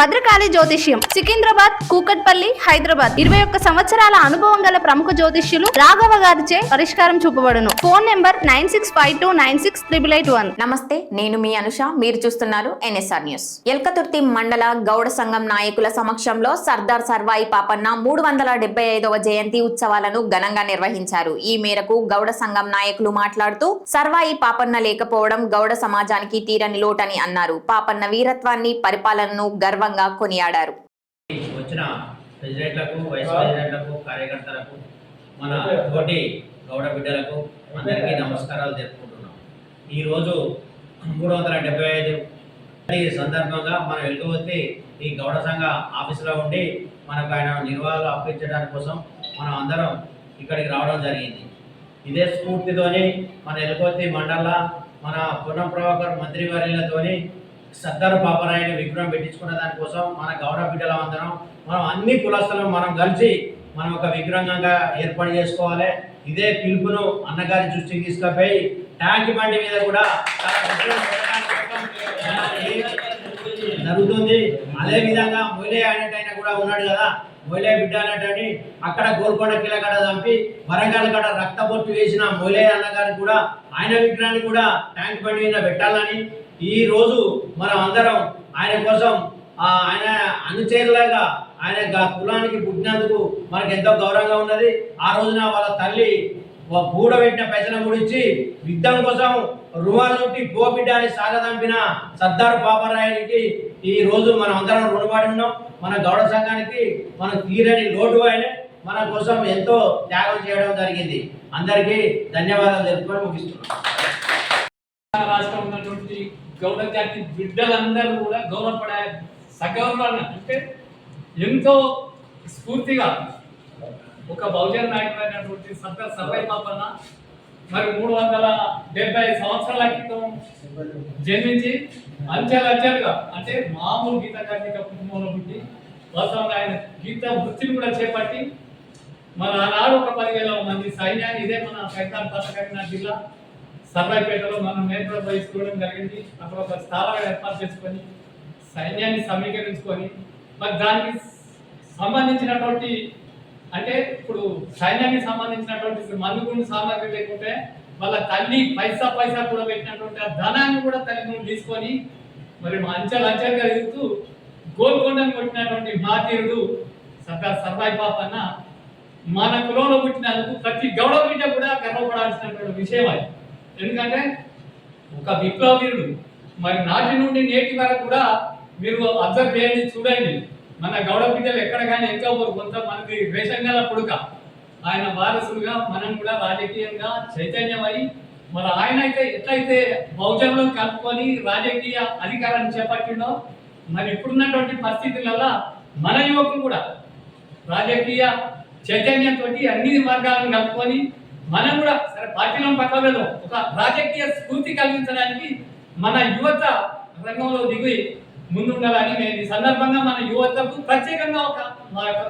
భద్రకాళి జ్యోతిష్యం సికింద్రాబాద్ కూకట్పల్లి హైదరాబాద్. ఇరవై ఒక్క సంవత్సరాల అనుభవం గల ప్రముఖ జ్యోతిష్యులు రాఘవ గారిచే పరిష్కారం చూపబడును. Phone number nine six five two nine six triple eight one. నమస్తే నేను మీ అనుష. మీరు చూస్తున్నారు ఎన్ఎస్ఆర్ న్యూస్. ఎల్కతుర్తి మండల గౌడ సంఘం నాయకుల సమక్షంలో సర్దార్ సర్వాయి పాపన్న మూడు వందల డెబ్బై ఐదవ జయంతి ఉత్సవాలను ఘనంగా నిర్వహించారు. ఈ మేరకు గౌడ సంఘం నాయకులు మాట్లాడుతూ సర్వాయి పాపన్న లేకపోవడం గౌడ సమాజానికి తీరని లోటని అన్నారు. పాపన్న వీరత్వాన్ని పరిపాలనను గర్వంగా కొనియాడారు. వచ్చిన ప్రెసిడెంట్లకు వైస్ ప్రెసిడెంట్లకు కార్యకర్తలకు మన తోటి గౌడ బిడ్డలకు అందరికీ నమస్కారాలు తెలుపుకుంటున్నాం. ఈరోజు మూడు వందల డెబ్బై ఐదు ఈ సందర్భంగా మనం వెలుగువత్తి ఈ గౌడ సంఘ ఆఫీసులో ఉండి మనకు ఆయన నిర్వాహాలు అప్పించడానికి కోసం మనం అందరం ఇక్కడికి రావడం జరిగింది. ఇదే స్ఫూర్తితోని మన ఎలుకొత్తి మండల మన పునం ప్రభాకర్ మంత్రివర్యులతోని సర్దార్ బాబారాయుడు విగ్రహం పెట్టించుకున్న దానికోసం మన గౌరవ బిడ్డల అందరం మనం అన్ని కులస్తులను మనం కలిసి మనం ఒక విగ్రహంగా ఏర్పాటు చేసుకోవాలి. ఇదే పిలుపును అన్నగారి దృష్టికి తీసుకుపోయి ట్యాంక్ బండి మీద కూడా జరుగుతుంది. అదే విధంగా మొయిలే అనేటైనా కూడా ఉన్నాడు కదా మొయిలే బిడ్డ అనేటని అక్కడ గోల్కొండ కిలకడ చంపి వరంగల్ కడ రక్తబొట్టు వేసిన మొయిలే అన్నగారు కూడా ఆయన విగ్రహాన్ని కూడా ట్యాంక్ బండి మీద పెట్టాలని ఈ రోజు మనం అందరం ఆయన కోసం ఆయన అనుచరులాగా ఆయన కులానికి పుట్టినందుకు మనకు ఎంతో గౌరవంగా ఉన్నది. ఆ రోజున వాళ్ళ తల్లి కూడబెట్టిన గూడ గురించి యుద్ధం కోసం రుమాలు చుట్టి గోబిడ్డ సాగదంపిన సర్దార్ బాబరాయనికి ఈ రోజు మనం అందరం రుణపడి ఉన్నాం. మన గౌడ సంఘానికి మన తీరని లోటు ఆయన మన కోసం ఎంతో త్యాగం చేయడం జరిగింది. అందరికీ ధన్యవాదాలు తెలుపుకొని ముగిస్తున్నాం. రాష్ట్రం ఉన్నటువంటి గౌడ జాతి బిడ్డలందరూ కూడా గౌరవపడే సగౌరవాలను అంటే ఎంతో స్ఫూర్తిగా ఒక బహుజన నాయకుడైనటువంటి సర్దార్ సర్వై పాపన్న మరి మూడు వందల డెబ్బై సంవత్సరాల క్రితం జన్మించి అంచెలంచెలుగా అంటే మామూలు గీత కార్మిక కుటుంబంలో పుట్టి వాస్తవంగా ఆయన గీత వృత్తిని కూడా చేపట్టి మన ఆనాడు ఒక పదివేల మంది సైన్యాన్ని ఇదే మన సైతాన్ పథకం జిల్లా సర్వాయిపేటలో మనం నేతలు వహించుకోవడం జరిగింది. అక్కడ ఒక స్థావరం ఏర్పాటు చేసుకొని సైన్యాన్ని సమీకరించుకొని మరి దానికి సంబంధించినటువంటి అంటే ఇప్పుడు సైన్యానికి సంబంధించినటువంటి మందుగుండు సామాగ్రి లేకుంటే వాళ్ళ తల్లి పైసా పైసా కూడా పెట్టినటువంటి ఆ ధనాన్ని కూడా తల్లి నుండి తీసుకొని మరి మా అంచెలు అంచెలుగా ఎదుగుతూ గోల్కొండను కొట్టినటువంటి మాతీరుడు సర్దార్ సర్వాయి పాపన్న మన కులంలో పుట్టినందుకు ప్రతి గౌడ బిడ్డ కూడా గర్వపడాల్సినటువంటి విషయం అది. ఎందుకంటే ఒక విప్లవీరుడు. మరి నాటి నుండి నేటి వరకు కూడా మీరు అబ్జర్వ్ చేయండి చూడండి. మన గౌడ బిడ్డలు ఎక్కడ కానీ ఎంకపోరు కొంత మనకి వేషం గల పుడుక ఆయన వారసులుగా మనం కూడా రాజకీయంగా చైతన్యమై మరి ఆయన అయితే ఎట్లయితే బహుజనులను కలుపుకొని రాజకీయ అధికారాన్ని చేపట్టిండో మరి ఇప్పుడున్నటువంటి పరిస్థితులలో మన యువకులు కూడా రాజకీయ చైతన్యంతో అన్ని మార్గాలను కలుపుకొని మనం కూడా సరే పార్టీలను పక్కన ఒక రాజకీయ స్ఫూర్తి కలిగించడానికి మన యువత రంగంలో దిగి ముందుండాలని నేను ఈ సందర్భంగా మన యువతకు ప్రత్యేకంగా ఒక మా యొక్క